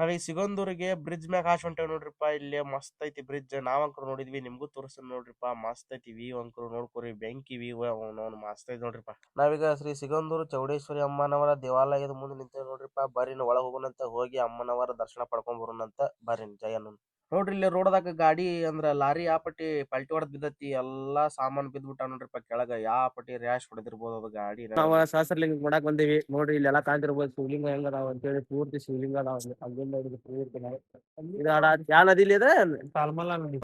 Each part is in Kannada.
ನಾವೀಗ ಸಿಗಂದೂರಿಗೆ ಬ್ರಿಡ್ಜ್ ಮ್ಯಾಗ ಹಾಸ್ ಹೊಂಟೇವ್ ನೋಡ್ರಿಪ್ಪ. ಇಲ್ಲಿ ಮಸ್ತ್ ಐತಿ ಬ್ರಿಡ್ಜ್ ನಾವಂಕರು ನೋಡಿದ್ವಿ, ನಿಮ್ಗೂ ತೋರಿಸ್ತೀನಿ ನೋಡ್ರಿಪ್ಪ. ಮಸ್ತ್ ಐತಿ ವ್ಯೂ ಅಂಕರು ನೋಡ್ಕೊರಿ. ಬೆಂಕಿ ವ್ಯೂ ಮಸ್ತ್ ಐತಿ ನೋಡ್ರಿಪ್ಪ. ನಾವೀಗ ಶ್ರೀ ಸಿಗಂದೂರು ಚೌಡೇಶ್ವರಿ ಅಮ್ಮನವರ ದೇವಾಲಯದ ಮುಂದೆ ನಿಂತೇವ್ ನೋಡ್ರಿಪ್ಪ. ನಾವ್ ಒಳಗ್ ಹೋಗೋಣಂತ ಹೋಗಿ ಅಮ್ಮನವರ ದರ್ಶನ ಪಡ್ಕೊಂಡ್ ಬರೋಣಂತ ಬರ್ರಿ ಜಯ ನೋಡ್ರಿ ಇಲ್ಲಿ ರೋಡ್ದಾಗ ಗಾಡಿ ಅಂದ್ರ ಲಾರಿ ಯಾಪಟ್ಟಿ ಪಲ್ಟಿ ಹೊಡೆದ್ ಬಿದ್ದತಿ ಎಲ್ಲಾ ಸಾಮಾನ್ ಬಿದ್ಬಿಟ್ಟ ನೋಡ್ರಿಪ್ಪ ಕೆಳಗ. ಯಾ ಪಟ್ಟಿ ರ್ಯಾಶ್ ಹೊಡೆದಿರ್ಬೋದು ಅದು ಗಾಡಿ ನಾವ ಸಹಸ್ರಲಿಂಗ ಮಾಡಕ್ ಬಂದೇವಿ. ನೋಡ್ರಿ ಇಲ್ಲೆಲ್ಲಾ ಕಾಣ್ತಿರ್ಬೋದು ಶಿವಲಿಂಗ ಹೆಂಗ ಅದಾವ ಅಂತೇಳಿ ಪೂರ್ತಿ ಶಿವಲಿಂಗ ಅದಾವ ಅಲ್ಲಿಂದ ಹಿಡಿದು ಪೂರ್ತಿ ಯಾವ ಇದು ಆಡ ಯಾ ನದಿ ಇಲ್ಲಿ ಇದೆ ತಾಲ್ಮಲ ನದಿ.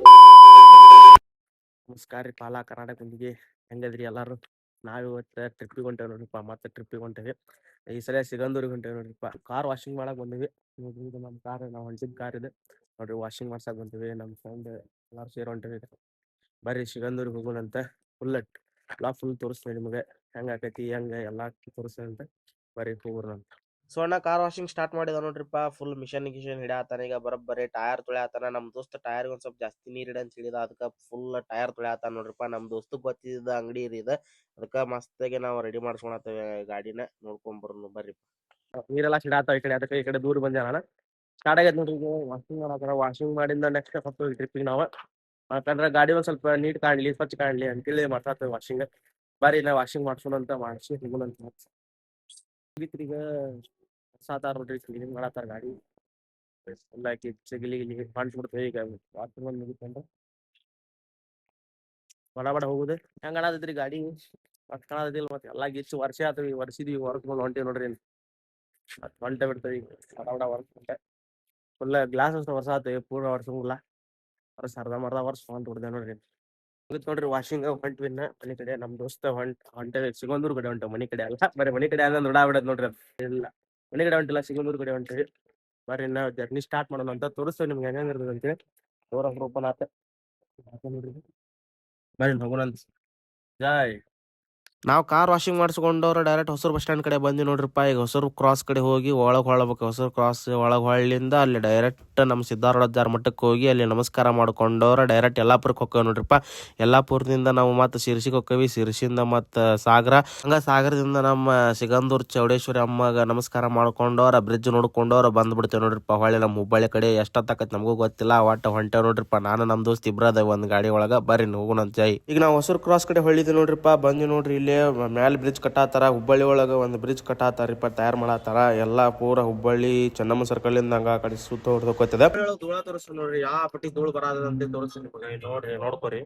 ನಮಸ್ಕಾರ ರೀ ಪಾಲಾ ಕರ್ನಾಟಕ ಬಂದಿಗೆ ಹೆಂಗದ್ರಿ ಎಲ್ಲಾರು? ನಾವ್ ಇವತ್ತ ಟ್ರಿಪ್ಪಿಗೆ ಹೊಂಟೇವಿ ನೋಡ್ರಿಪ್ಪ ಮತ್ತೆ ಟ್ರಿಪ್ಪಿಗೆ ಹೊಂಟೇವಿ. ಈ ಸಲ ಸಿಗಂದೂರಿಗೆ ಹೊಂಟೇವಿ ನೋಡ್ರಿಪ್ಪ ಕಾರ್ ವಾಷಿಂಗ್ ಮಾಡಕ್ ಬಂದಿವಿ. ನೋಡ್ರಿ ಇದು ನಮ್ ಕಾರ್ ನಾವು ಹೊಂಟಿದ್ ಕಾರ್ ಇದೆ. ನೋಡ್ರಿ ವಾಷಿಂಗ್ ಮಾಡ್ಸಕ್ ಬಂದಿವಿ ನಮ್ ಫ್ರೆಂಡ್ ಎಲ್ಲಾರು ಸೇರ್ ಹೊಂಟಿವಿ. ಬರ್ರಿ ಹೋಗೋಣ ಅಂತ ಫುಲ್ಲಟ್ ಎಲ್ಲಾ ಫುಲ್ ತೋರಿಸ್ತೀನಿ ನಿಮಗೆ. ಹೆಂಗ್ ಆಕೈತಿ ಹೆಂಗ ಎಲ್ಲಾ ತೋರಿಸ್ತೀನಿ ಬರ್ರಿ ಹೋಗೋಣ ಅಂತ. ಸೊ ಅಣ್ಣ ಕಾರ್ ವಾಷಿಂಗ್ ಸ್ಟಾರ್ಟ್ ಮಾಡಿದ ನೋಡ್ರಿಪ್ಪ ಫುಲ್ ಮಿಷನ್ ಗಿಷನ್ ಹಿಡಿಯತಾನ ಈಗ ಬರೋಬ್ಬರಿ ಟೈರ್ ತುಳಿಯತಾನ ನಮ್ ದೋಸ್ತ ಟೈರ್ ಒಂದ್ ಸ್ವಲ್ಪ ಜಾಸ್ತಿ ನೀರ್ ಇಡ ಅಂತ ಹೇಳಿದ ಅದಕ್ಕ ಫುಲ್ ಟೈರ್ ತುಳಿಯತಾನ ನೋಡ್ರಿಪ್ಪ ನಮ್ ದೋಸ್ತ ಗೊತ್ತಿದ್ದ ಅಂಗಡಿ ರೀ ಇದ. ಅದಕ್ಕ ಮಸ್ತಾಗಿ ನಾವು ರೆಡಿ ಮಾಡ್ಸ್ಕೊಳತ್ತೇವೆ ಗಾಡಿನ ನೋಡ್ಕೊಂಡ್ ಬರೋಣ ಬರ್ರಿ ನೀರೆಲ್ಲ ಸಿಡಾತಾವ ಈ ಕಡೆ ಅದಕ್ಕೆ ಈ ಕಡೆ ದೂರ ಬಂದ್ಯಾನ ನಾನು ಸ್ಟಾರ್ಟ್ ಆಗೈತೆ ನೋಡ್ರಿ ಈಗ ವಾಷಿಂಗ್ ಮಾಡತ್ತಾರ ವಾಷಿಂಗ್ ಮಾಡಿಂದ ನೆಕ್ಸ್ಟ್ ಹೊತ್ತು ಟ್ರಿಪ್ಪಿಗೆ ನಾವು. ಯಾಕಂದ್ರೆ ಗಾಡಿ ಒಂದು ಸ್ವಲ್ಪ ನೀಟ್ ಕಾಣಲಿ, ಸ್ವಚ್ಛ ಕಾಣ್ಲಿ ಅಂತೇಳಿ ಮಾಡ್ತಾ ವಾಷಿಂಗ್ ಬಾರಿ ನಾ ವಾಷಿಂಗ್ ಮಾಡ್ಸೋಣ ಅಂತ ಮಾಡಿಸಿ. ಅಂತ ಈಗ ಸಾತಾರ ನೋಡ್ರಿ ಕ್ಲೀನಿಂಗ್ ಮಾಡತ್ತಾರ ಗಾಡಿ. ಎಲ್ಲ ಹಾಕಿ ಚಗಿಲಿ ಗಿಲಿ ಕಾಣಿಸ್ಬಿಡ್ತೇವೆ ಈಗ ವಾಷಿಂಗ್ ಒಂದು ಮುಗಿತಂದ್ರೆ. ಬಡ ಬಡ ಹೋಗುದು. ಹೆಂಗ್ ಕಾಣತೈತ್ರಿ ಗಾಡಿ? ಮತ್ತೆ ಕಾಣತೈತಿಲ್ಲ ಮತ್ತೆ ಎಲ್ಲಾ ಗಿಚ್ಚು ವರ್ಷ ಆತ್ರಿ ವರ್ಷಿದೀವಿ ಹೊರಸ್ಕೊಂಡು ಹೊಂಟೇವಿ ನೋಡ್ರಿ ಮತ್ತ್ ಹೊಂಟೆ ಬಿಡ್ತೇವೆ ಈಗ. ಬಡ ಬಡ ವರ್ಷ ಹೊಂಟೆ ಫುಲ್ ಗ್ಲಾಸ್ ಅಷ್ಟು ವರ್ಷ ಆತು ಪೂರ ವರ್ಷಂಗಿಲ್ಲ ವರ್ಷ ಅರ್ಧ ಮರ್ಧ ವರ್ಷ ಹೊಂಟ್ ಬಿಡ್ದೆ ನೋಡ್ರಿ ಮುಗಿತ್ ನೋಡ್ರಿ ವಾಷಿಂಗ್ ಹೊಂಟ್ವಿ ಮನಿ ಕಡೆ ನಮ್ ದೋಸ್ತ ಹೊಂಟ್ ಹೊಂಟೇವಿ ಸಿಗಂದೂರ್ ಕಡೆ ಹೊಂಟ ಮನಿ ಕಡೆ ಅಲ್ಲ ಬರೀ ಮನಿ ಕಡೆ ಅಲ್ಲ ನೋಡಾ ಬಿಡದ್ ನೋಡ್ರಿ ಇಲ್ಲ ಮನಿ ಕಡೆ ಹೊಂಟಿಲ್ಲ ಸಿಗಂದೂರ್ ಕಡೆ ಹೊಂಟ್ರಿ ಬರ್ರಿ ಇನ್ನ ಜರ್ನಿ ಸ್ಟಾರ್ಟ್ ಮಾಡೋಣ ಅಂತ ತೋರಿಸ್ತೇವೆ ನಿಮ್ಗೆ ಹೆಂಗ್ ಇರ್ತದೆ ಅಂತೇಳಿ ಓಪನ್ ಆತ ನೋಡ್ರಿ ಬರ್ರಿ ಹೋಗೋಣ ಜೈ ನಾವ್ ಕಾರ್ ವಾಷಿಂಗ್ ಮಾಡಿಸ್ಕೊಂಡವ್ರು ಡೈರೆಕ್ಟ್ ಹೊಸೂರು ಬಸ್ ಸ್ಟ್ಯಾಂಡ್ ಕಡೆ ಬಂದು ನೋಡ್ರಿಪ್ಪ. ಈಗ ಹೊಸೂರು ಕ್ರಾಸ್ ಕಡೆ ಹೋಗಿ ಒಳಗೆ ಹೊಳ್ಬೇಕು. ಹೊಸೂರು ಕ್ರಾಸ್ ಒಳಗೆ ಹೊಳ್ಳಿಂದ ಅಲ್ಲಿ ಡೈರೆಕ್ಟ್ ನಮ್ ಜಾರ್ ಮಠಕ್ಕೆ ಹೋಗಿ ಅಲ್ಲಿ ನಮಸ್ಕಾರ ಮಾಡ್ಕೊಂಡವ್ರ ಡೈರೆಕ್ಟ್ ಯಲ್ಲಾಪುರಕ್ಕೆ ಹೋಗ್ತೇವೆ ನೋಡ್ರಿಪ್ಪ. ಯಲ್ಲಾಪುರದಿಂದ ನಾವು ಮತ್ತೆ ಶಿರ್ಸಿಗೆ ಹೋಗ್ತೀವಿ. ಶಿರ್ಸಿಯಿಂದ ಮತ್ತೆ ಸಾಗರ. ಹಂಗ ಸಾಗರದಿಂದ ನಮ್ಮ ಸಿಗಂದೂರ್ ಚೌಡೇಶ್ವರಿ ಅಮ್ಮಗ ನಮಸ್ಕಾರ ಮಾಡ್ಕೊಂಡವ್ರ ಬ್ರಿಡ್ಜ್ ನೋಡ್ಕೊಂಡವ್ರ ಬಂದ್ಬಿಡ್ತೇವೆ ನೋಡ್ರಿಪ್ಪ. ಹೊಳ್ಳಿ ನಮ್ಮ ಹುಬ್ಬಳ್ಳಿ ಕಡೆ ಎಷ್ಟೊತ್ತಾಕತ್ತೆ ನಮಗೂ ಗೊತ್ತಿಲ್ಲ. ಒಟ್ಟು ಹೊಂಟೇವ್ ನೋಡ್ರಿಪ್ಪ. ನಾನು, ನಮ್ಮ ದೋಸ್ತ್ ಇಬ್ಬರದ ಒಂದು ಗಾಡಿ ಒಳಗ. ಬರ್ರಿ ಹೋಗೋಣ ಅಂತ ಜೈ. ಈಗ ನಾವು ಹೊಸೂರು ಕ್ರಾಸ್ ಕಡೆ ಹೊಳ್ಳಿದ್ವಿ ನೋಡ್ರಿಪ್ಪ. ಬಂದು ನೋಡ್ರಿ ಇಲ್ಲಿ ಮ್ಯಾಲ್ ಬ್ರಿಡ್ಜ್ ಕಟ್ಟಾತಾರ. ಹುಬ್ಬಳ್ಳಿ ಒಳಗ ಒಂದು ಬ್ರಿಡ್ಜ್ ಕಟ್ಟಾತಾರಿಪ್ಪ. ತಯಾರು ಮಾಡತ್ತಾರ. ಎಲ್ಲಾ ಪೂರ ಹುಬ್ಬಳ್ಳಿ, ಚೆನ್ನಮ್ಮ ಸರ್ಕಲ್ ಹಂಗ ಆ ಕಡೆ ಸುತ್ತ ಹೊಡೆದೋಕೋತದ ಧೂಳ ತೋರಿಸ್ ನೋಡ್ರಿ ಯಾವ ಪಟ್ಟಿ ಧೂಳು ಬರಾದಂತೆ ತೋರಿಸ್ ನಿಮಗೆ ನೋಡ್ರಿ ನೋಡ್ಕೊರಿ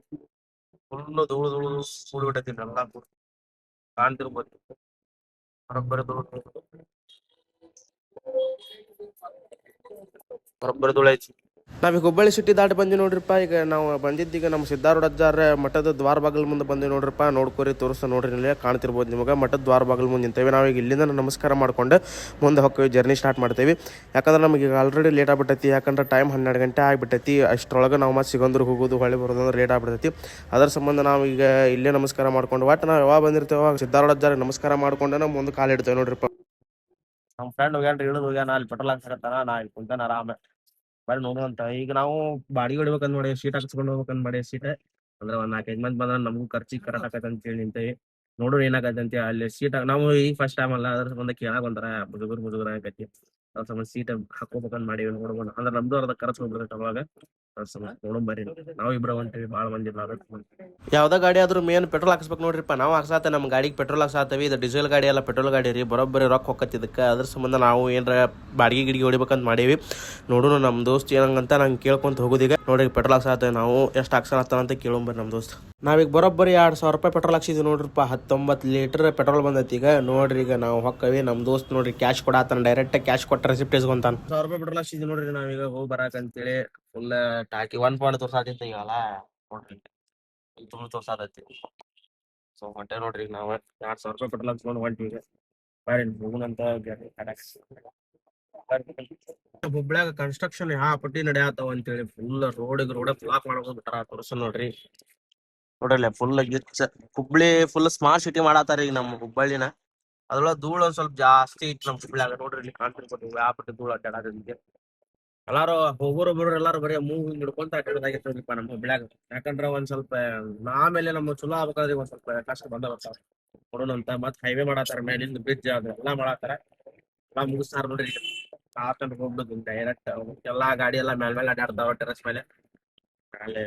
ಫುಲ್ ಧೂಳು ಧೂಳು ಕೂಡ್ ಬಿಟ್ಟೈತಿ ಎಲ್ಲಾ ಕೂಡ ಕಾಣ್ತಿರ್ಬೋದು ಬರೋಬ್ಬರಿ ಧೂಳು ಬರೋಬ್ಬರಿ ಧೂಳು ಐತಿ ನಾವೀಗ ಹುಬ್ಬಳ್ಳಿ ಸಿಟಿ ದಾಟಿ ಬಂದಿ ನೋಡ್ರಿಪ್ಪ. ಈಗ ನಾವು ಬಂದಿದ್ದೀಗ ನಮ್ಮ ಸಿದ್ಧಾರೂಢ ಅಜ್ಜಾರ ಮಠದ ದ್ವಾರ ಬಾಗಿಲು ಮುಂದೆ ಬಂದಿ ನೋಡ್ರಿಪ್ಪ. ನೋಡ್ಕೊರಿ ತೋರಿಸ್ತಾ ನೋಡ್ರಿ ಇಲ್ಲಿ ಕಾಣ್ತಿರ್ಬೋದು ನಿಮಗೆ. ಮಠದ ದ್ವಾರ ಬಾಗಿಲು ಮುಂದೆ ನಿಂತೇವೆ. ನಾವೀಗ ಇಲ್ಲಿಂದ ನಮಸ್ಕಾರ ಮಾಡ್ಕೊಂಡು ಮುಂದೆ ಹೋಗ್ತೀವಿ ಜರ್ನಿ ಸ್ಟಾರ್ಟ್ ಮಾಡ್ತೇವೆ. ಯಾಕಂದ್ರೆ ನಮಗೆ ಈಗ ಆಲ್ರೆಡಿ ಲೇಟ್ ಆಗ್ಬಿಟ್ಟೈತಿ. ಯಾಕಂದ್ರೆ ಟೈಮ್ ಹನ್ನೆರಡು ಗಂಟೆ ಆಗಿಬಿಟ್ಟೈತಿ. ಅಷ್ಟರೊಳಗೆ ನಾವು ಮತ್ತೆ ಸಿಗಂದ್ರೆ ಹೋಗೋದು ಹೊಳೆ ಬರೋದು ಅಂದ್ರೆ ಲೇಟ್ ಆಗ್ಬಿಡ್ತೈತಿ ಅದರ ಸಂಬಂಧ ನಾವು ಈಗ ಇಲ್ಲೇ ನಮಸ್ಕಾರ ಮಾಡ್ಕೊಂಡು ಒಟ್ಟು ನಾವು ಯಾವಾಗ ಬಂದಿರ್ತೇವೆ ಅವಾಗ ಸಿದ್ಧಾರೂಢ ಅಜ್ಜಾರ ನಮಸ್ಕಾರ ಮಾಡ್ಕೊಂಡು ನಾವು ಮುಂದೆ ಕಾಲಿಡ್ತೇವೆ ನೋಡ್ರಿಪ್ಪ. ನಮ್ಮ ಫ್ರೆಂಡ್ ಹೋಗ್ಯಾನ್ರಿ, ಇಳಿದು ಹೋಗ್ಯಾನ. ಅಲ್ಲಿ ಪೆಟ್ರೋಲ್ ಹಾಕ್ಸಕತ್ತಾನ ನಾ ಇಲ್ಲಿ ಕುಂತಾನ ಆರಾಮ. ಬರ್ರಿ ಅಂತ. ಈಗ ನಾವು ಬಾಡಿಗೆ ಹೊಡಿಬೇಕಂದ್ ಮಾಡಿ ಸೀಟ್ ಹಾಕಿಸ್ಕೊಂಡು ಹೋಗ್ಬೇಕಂದ್ ಮಾಡಿ ಸೀಟ್ ಅಂದ್ರೆ ಒಂದ್ ನಾಲ್ಕೈದು ಮಂದಿ ಬಂದ್ರ ನಮಗೂ ಖರ್ಚಿಗೆ ಕರೆಕ್ಟ್ ಆಕೈತೆ ಅಂತ ಹೇಳಿ ನಿಂತೇವಿ. ನೋಡ್ರಿ ಏನಾಗತ್ತೆ ಅಂತ ಅಲ್ಲಿ ಸೀಟ್ ನಾವು ಈ ಫಸ್ಟ್ ಟೈಮ್ ಅಲ್ಲ ಅದ್ರ ಸಂಬಂಧ ಕೇಳಾಕ್ ಬಂದ್ರ ಮುಜುಗುರ್ ಮುಜುಗುರ ಆಗೈತಿ ಅದ್ರ ಸಂಬಂಧ ಸೀಟ್ ಹಾಕೋಬೇಕಂತ ಮಾಡೀವಿ ನೋಡ್ಬೋಣ ಅಂದ್ರೆ ನಮ್ದು ಅರ್ಧ ಖರ್ಚು ಹೋಗ್ಬಿಡ್ತೈತೆ ಅವಾಗ. ನೋಡೋಣ ನಾವು ಇಬ್ರ ಹೊಂಟಿವಿ, ಬಾಳ ಮಂದಿ ಯಾವ್ದ ಗಾಡಿ ಆದ್ರೂ ಮೇನ್ ಪೆಟ್ರೋಲ್ ಹಾಕ್ಸ್ಬೇಕು ನೋಡ್ರಿಪ್ಪ. ನಾವು ಹಾಕ್ಸಾತ ನಮ್ಮ ಗಾಡಿಗೆ ಪೆಟ್ರೋಲ್ ಹಾಕ್ಸಾತವಿ. ಇದು ಡೀಸೆಲ್ ಗಾಡಿ ಎಲ್ಲ ಪೆಟ್ರೋಲ್ ಗಾಡಿ ರೀ. ಬರೋಬ್ಬರಿ ರೊಕ್ಕ ಹೊಕ್ಕತ್ ಇದಕ್ಕೆ. ಅದ್ರ ಸಂಬಂಧ ನಾವು ಏನ್ರ ಬಾಡಿಗೆ ಗಿಡಿಗೆ ಹೊಡಿಬೇಕಂತ ಮಾಡೀವಿ. ನೋಡೋಣ ನಮ್ಮ ದೋಸ್ತ್ ಏನಂಗಂತ ನಂಗೆ ಕೇಳ್ಕೊಂತ ಹೋಗುದೀಗ ನೋಡಿ ಪೆಟ್ರೋಲ್ ಹಾಕ್ಸಾತ ನಾವು. ಎಷ್ಟು ಹಾಕ್ಸಾತಾನ ಅಂತ ಕೇಳೋಂಬರ್ರಿ ನಮ್ಮ ದೋಸ್ತ್. ನಾವೀಗ ಬರೋಬ್ಬರಿ ಎರಡು ಸಾವಿರ ರೂಪಾಯಿ ಪೆಟ್ರೋಲ್ ಹಾಕ್ಸಿದ್ವಿ ನೋಡ್ರಿಪ್ಪ. ಹತ್ತೊಂಬತ್ತು ಲೀಟರ್ ಪೆಟ್ರೋಲ್ ಬಂದೈತಿ ಈಗ. ನೋಡ್ರಿ ಈಗ ನಾವು ಹೊಕ್ಕವಿ. ನಮ್ಮ ದೋಸ್ತ್ ನೋಡ್ರಿ ಕ್ಯಾಶ್ ಕೊಡಾತನ. ಡೈರೆಕ್ಟ್ ಕ್ಯಾಶ್ ಕೊಟ್ಟ ರೆಸಿಪ್ಟ್ ಇಸ್ಕೊಂತಾನ ಸಾವಿರ ರೂಪಾಯಿ ಬಿಡ್ರಲ್ಲ ಹಾಕ್ಸಿದ್ವಿ ನೋಡ್ರಿ ನಾವೀಗ ಹೋಗಿ ಹೇಳಿ ಫುಲ್ ಟಾಕಿ ಒನ್ ಪಾಯಿಂಟ್ ತೋರ್ಸಾತೈತಿ ಈಗಲ್ಲ ನೋಡ್ರಿ. ತುಂಬ ತೋರ್ಸಾತೈತಿ ಸೊ ಹೊಂಟೆ ನೋಡ್ರಿ ಈಗ ನಾವು. ಎರಡ್ ಸಾವಿರ ರೂಪಾಯಿ ಪೆಟ್ರೋಲ್ ಅಂತ ಹೊಂಟಿವಿ ಈಗ. ಬರ್ರಿ ಹೋಗುಣಂತ ಹುಬ್ಳ್ಯಾಗ ಕನ್ಸ್ಟ್ರಕ್ಷನ್ ಯಾವ ಪಟ್ಟಿ ನಡೆಯತ್ತಾವ ಅಂತೇಳಿ ಫುಲ್ ರೋಡ್ ರೋಡ್ ಬ್ಲಾಕ್ ಮಾಡ್ಕೊಂಡ್ ಬಿಟ್ಟಾರ ತೋರ್ಸ ನೋಡ್ರಿ. ನೋಡ್ರಲ್ಲ ಫುಲ್ ಗಿಚ್ಚ. ಹುಬ್ಳಿ ಫುಲ್ ಸ್ಮಾರ್ಟ್ ಸಿಟಿ ಮಾಡತ್ತಾರ ಈಗ ನಮ್ಮ ಹುಬ್ಬಳ್ಳಿನ ಅದ್ರೊಳಗ ಧೂಳು ಸ್ವಲ್ಪ ಜಾಸ್ತಿ ಐತಿ ನಮ್ ಹುಬ್ಳ್ಯಾಗ ನೋಡ್ರಿ ಇಲ್ಲಿ ಕಾಣ್ತಿರ್ಬೋದು ವ್ಯಾಪಟ್ಟು ಪಟ್ಟಿ ಧೂಳು ಅಡ್ಡಾಡೋದಿಕ್ಕೆ ಎಲ್ಲಾರು ಬರೋರು ಎಲ್ಲಾರು ಬರೀ ಮೂವ್ ಹಿಂಗ್ ಹಿಡ್ಕೊಂತ ಅಡ್ಡಾಡೋದಾಗೈತೆ ನಮ್ ನಮ್ಮ ಹುಬ್ಳ್ಯಾಗ ಯಾಕಂದ್ರ ಒಂದ್ ಸ್ವಲ್ಪ, ಆಮೇಲೆ ನಮ್ಮ ಚಲೋ ಆಗ್ಬೇಕಾದ್ರೆ ಒಂದ್ ಸ್ವಲ್ಪ ಕಷ್ಟ ಬಂದ ಬರ್ತಾವ ಕೊಡೋಣ ಅಂತ ಮತ್ ಹೈವೇ ಮಾಡತ್ತಾರ, ಮೇಲಿಂದ ಬ್ರಿಡ್ಜ್ ಅದು ಎಲ್ಲಾ ಮಾಡತ್ತಾರ. ಎಲ್ಲಾ ಮುಗಿಸ್ತಾರ ನೋಡ್ರಿ ಕಾಕೊಂಡ್ ಹೋಗ್ಬಿಡುದು ಡೈರೆಕ್ಟ್ ಎಲ್ಲಾ ಗಾಡಿ ಎಲ್ಲಾ ಮೇಲ್ ಮೇಲೆ ಅಡ್ಡಾಡ್ತಾವ ಟೆರಸ್ ಮೇಲೆ ಅಲ್ಲಿ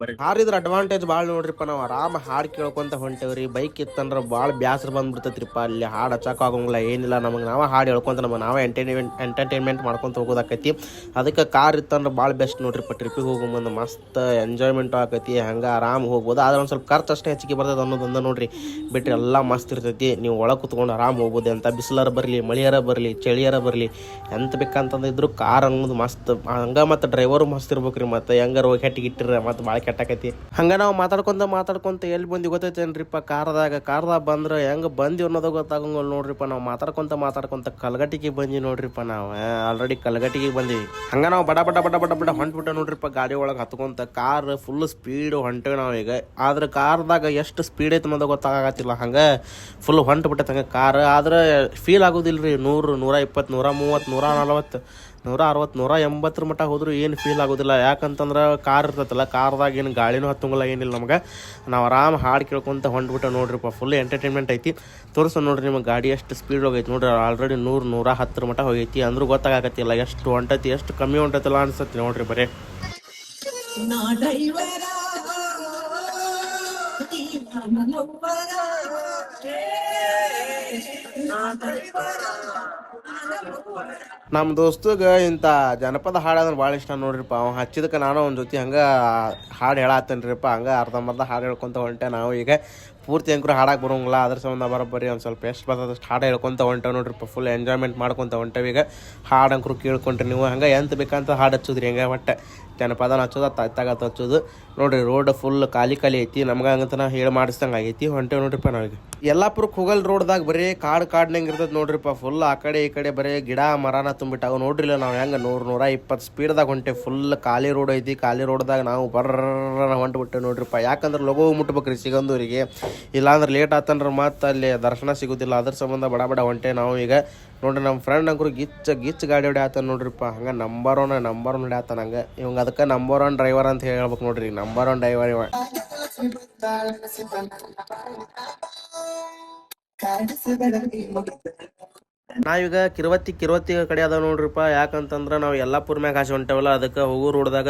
ಇದ್ರ ಅಡ್ವಾಂಟೇಜ್ ಭಾಳ ನೋಡ್ರಿಪ್ಪ ನಾವು ಆರಾಮ ಹಾಡು ಕೇಳ್ಕೊಂತ ಹೊಂಟೇವ್ರಿ. ಬೈಕ್ ಇತ್ತಂದ್ರ ಭಾಳ ಬ್ಯಾಸರ ಬಂದ್ಬಿಡ್ತೈತ್ರಿಪ್ಪ. ಅಲ್ಲಿ ಹಾಡು ಹಚ್ಚಕ್ ಆಗಂಗಿಲ್ಲ, ಏನಿಲ್ಲ. ನಮಗೆ ನಾವ ಹಾಡು ಹೇಳ್ಕೊಂತ ನಮಗೆ ನಾವೇ ಎಂಟರ್ಟೈನ್ಮೆಂಟ್ ಎಂಟರ್ಟೈನ್ಮೆಂಟ್ ಮಾಡ್ಕೊಂತ ಹೋಗೋದಾಕೈತಿ ಅದಕ್ಕೆ ಕಾರ್ ಇತ್ತಂದ್ರ ಭಾಳ ಬೆಸ್ಟ್ ನೋಡ್ರಿಪ್ಪ ಟ್ರಿಪ್ಪಿಗೆ ಹೋಗೋ ಮುಂದೆ. ಮಸ್ತ್ ಎಂಜಾಯ್ಮೆಂಟ್ ಆಕೈತಿ. ಹಂಗೆ ಆರಾಮ್ ಹೋಗ್ಬೋದು. ಆದ್ರೆ ಒಂದು ಸ್ವಲ್ಪ ಖರ್ಚು ಅಷ್ಟೇ ಹೆಚ್ಚಿಗೆ ಬರ್ತದೆ ಅನ್ನೋದೊಂದು ನೋಡ್ರಿ. ಬಿಟ್ರೆ ಎಲ್ಲ ಮಸ್ತ್ ಇರ್ತೈತಿ. ನೀವು ಒಳಗೆ ಕುತ್ಕೊಂಡು ಆರಾಮ್ ಹೋಗ್ಬೋದು. ಅಂತ ಬಿಸಿಲರ ಬರಲಿ, ಮಳಿಯಾರ ಬರಲಿ, ಚಳಿಯಾರ ಬರಲಿ, ಎಂತ ಬೇಕಂತಂದಿದ್ರು ಕಾರ್ ಅನ್ನೋದು ಮಸ್ತ್. ಹಂಗ ಮತ್ತು ಡ್ರೈವರು ಮಸ್ತ್ ಇರ್ಬೇಕ್ರಿ ಮತ್ತೆ ಹೆಂಗಾರ ಹೋಗಿ ಹೆಟ್ಟಿಗೆ ಇಟ್ಟಿರ ಮತ್ತೆ ಭಾಳ ಕೆಟ್ಟಾಕೈತಿ. ಹಂಗ ನಾವು ಮಾತಾಡ್ಕೊಂತ ಮಾತಾಡ್ಕೊಂತ ಎಲ್ಲಿ ಬಂದು ಗೊತ್ತೈತೇನ್ರಿಪ್ಪ? ಕಾರ್ದಾಗ ಕಾರ್ದಾಗ ಬಂದ್ರೆ ಹೆಂಗೆ ಬಂದಿ ಅನ್ನೋದು ಗೊತ್ತಾಗಂಗಲ್ ನೋಡ್ರಿಪ್ಪ. ನಾವು ಮಾತಾಡ್ಕೊಂತ ಮಾತಾಡ್ಕೊಂತ ಕಲ್ಗಟ್ಟಿಗೆ ಬಂದಿ ನೋಡ್ರಿಪ್ಪ ನಾವು. ಆಲ್ರೆಡಿ ಕಲ್ಗಟ್ಟಿಗೆ ಬಂದಿ ಹಂಗ ನಾವು ಬಡ ಬಡ ಬಡ ಬಡ ಬಡ ಹೊಂಟ್ಬಿಟ್ಟ ನೋಡ್ರಿಪ್ಪ ಗಾಡಿ ಒಳಗೆ ಹತ್ಕೊಂತ ಕಾರ್ ಫುಲ್ ಸ್ಪೀಡ್ ಹೊಂಟೇವಿ ಈಗ. ಆದ್ರೆ ಕಾರ್ದಾಗ ಎಷ್ಟು ಸ್ಪೀಡ್ ಐತೆ ಅನ್ನೋದು ಗೊತ್ತಾಗತ್ತಿಲ್ಲ ಹಂಗೆ ಫುಲ್ ಹೊಂಟ್ಬಿಟ್ಟೈತೆ ಹಂಗೆ ಕಾರ್ ಆದ್ರೆ ಫೀಲ್ ಆಗೋದಿಲ್ಲ ರೀ ನೂರು, ನೂರ ಇಪ್ಪತ್ತು, ನೂರ ಮೂವತ್ತು, ನೂರ ನಲವತ್ತು. ನೂರ ಅರವತ್ತು ನೂರ ಎಂಬತ್ತರ ಮಟ್ಟ ಹೋದ್ರೂ ಏನು ಫೀಲ್ ಆಗೋದಿಲ್ಲ. ಯಾಕಂತಂದ್ರೆ ಕಾರ್ ಇರ್ತೈತಲ್ಲ ಕಾರ್ದಾಗ ಏನು ಗಾಳಿನೂ ಹತ್ತಂಗಿಲ್ಲ, ಏನಿಲ್ಲ ನಮಗೆ. ನಾವು ಆರಾಮ್ ಹಾಡು ಕೇಳ್ಕೊಂತ ಹೊಂಡ್ಬಿಟ್ಟು ನೋಡ್ರಿಪ್ಪ ಫುಲ್ ಎಂಟರ್ಟೈನ್ಮೆಂಟ್ ಐತಿ. ತೋರಿಸೋ ನೋಡ್ರಿ ನಿಮಗೆ ಗಾಡಿ ಎಷ್ಟು ಸ್ಪೀಡ್ ಹೋಗೈತಿ ನೋಡ್ರಿ ಆಲ್ರೆಡಿ ನೂರು ನೂರ ಹತ್ತರ ಮಟ್ಟ ಹೋಗೈತಿ. ಅಂದ್ರೂ ಗೊತ್ತಾಗತ್ತಿಲ್ಲ ಎಷ್ಟು ಹೊಂಟೈತಿ, ಎಷ್ಟು ಕಮ್ಮಿ ಹೊಂಟೈತಿಲ್ಲ ಅನ್ಸತ್ತೆ ನೋಡ್ರಿ ಬರೀ. నా ನಮ್ಮ ದೋಸ್ತಗ ಇಂಥ ಜನಪದ ಹಾಡು ಅಂದ್ರೆ ಭಾಳ ಇಷ್ಟ ನೋಡ್ರಿಪ್ಪ. ಅವ ಹಚ್ಚಿದಕ್ಕೆ ನಾನು ಒಂದು ಜೊತೆ ಹಂಗೆ ಹಾಡು ಹೇಳತ್ತೇನ್ರಿಪ್ಪ ಹಂಗೆ ಅರ್ಧಂಬರ್ಧ ಹಾಡು ಹೇಳ್ಕೊತ ಹೊಂಟೆ ನಾವು ಈಗ. ಪೂರ್ತಿ ಅಂಕರು ಹಾಡಕ್ಕೆ ಬರೋಂಗಿಲ್ಲ, ಅದ್ರ ಸಂಬಂಧ ಬರೋಬ್ಬರಿ ಒಂದು ಸ್ವಲ್ಪ ಎಷ್ಟು ಬರ್ತದಷ್ಟು ಹಾಡು ಹೇಳ್ಕೊಂತ ಹೊಂಟೇವೆ ನೋಡ್ರಿಪ್ಪ ಫುಲ್ ಎಂಜಾಯ್ಮೆಂಟ್ ಮಾಡ್ಕೊತ ಹೊಂಟವೀಗ ಈಗ. ಹಾಡು ಅಂಕರು ಕೇಳ್ಕೊಂಡ್ರಿ ನೀವು, ಹಂಗೆ ಎಂತ ಬೇಕಂತ ಹಾಡು ಹಚ್ಚುದ್ರಿ, ಹಂಗೆ ಒಟ್ಟೆ ಜನಪದನ ಹಚ್ಚೋದು ತಾಗತ್ತ ಹಚ್ಚೋದು. ನೋಡ್ರಿ ರೋಡ್ ಫುಲ್ ಖಾಲಿ ಖಾಲಿ ಐತಿ, ನಮ್ಗೆ ಹಂಗಂತ ಹೇಳಿ ಮಾಡಿಸ್ದಂಗೆ ಆಗೈತಿ, ಹೊಂಟೇವೆ ನೋಡ್ರಿಪ್ಪ ನಾವೀಗ ಯಲ್ಲಾಪುರಕ್ಕೆ ಹೋಗಲ್ ರೋಡ್ದಾಗ ಬರೀ ಕಾಡು ಕಾಡ್ನಂಗೆ ಇರ್ತದೆ ನೋಡ್ರಿಪ್ಪ ಫುಲ್ ಆ ಕಡೆ ಈ ಕಡೆ ಬರೀ ಗಿಡ ಮರನ ತುಂಬಿಟ್ಟಾವ ನೋಡ್ರಿಲ್ಲ ನಾವು ಹೆಂಗೆ ನೂರು ನೂರ ಇಪ್ಪತ್ತು ಸ್ಪೀಡ್ದಾಗ ಹೊಂಟೆ ಫುಲ್ ಖಾಲಿ ರೋಡ್ ಐತಿ, ಖಾಲಿ ರೋಡ್ದಾಗ ನಾವು ಬರ್ರ ಹೊಂಟ್ಬಿಟ್ಟೆ ನೋಡ್ರಿಪ್ಪ. ಯಾಕಂದ್ರೆ ಲಘು ಮುಟ್ಬೇಕ್ರಿ ಸಿಗಂದೂರಿಗೆ. ಇಲ್ಲಾಂದ್ರೆ ಲೇಟ್ ಆತಂದ್ರೆ ಮತ್ತೆ ಅಲ್ಲಿ ದರ್ಶನ ಸಿಗೋದಿಲ್ಲ. ಅದ್ರ ಸಂಬಂಧ ಬಡ ಬಡ ಹೊಂಟೆ ನಾವು ಈಗ. ನೋಡ್ರಿ ನಮ್ಮ ಫ್ರೆಂಡ್ ಅಂಕರು ಗಿಚ್ಚ ಗಿಚ್ಚ ಗಾಡಿ ಹೊಡ್ಯಾತ ನೋಡ್ರಿಪ್ಪ. ಹಂಗೆ ನಂಬರ್ ಒನ್ ನಂಬರ್ ಒನ್ ಹೊಡ್ಯಾತಾನ ಹಂಗೆ. ಇವಂಗ ಅದಕ್ಕೆ ನಂಬರ್ ಒನ್ ಡ್ರೈವರ್ ಅಂತ ಹೇಳ್ಬೇಕು ನೋಡ್ರಿ ನಂಬರ್ ಒನ್ ಡ್ರೈವರ್ ಇವ. ನಾವೀಗ ಕಿರುವತ್ತಿ ಕಿರುವತ್ತಿ ಕಡೆ ಅದಾವ ನೋಡ್ರಿಪ್ಪ. ಯಾಕಂತಂದ್ರೆ ನಾವು ಯಲ್ಲಾಪುರ ಮ್ಯಾಗ ಹಾಸಿ ಹೊಂಟೇವಲ್ಲ, ಅದಕ್ಕೆ ಹೋಗೋ ರೋಡ್ದಾಗ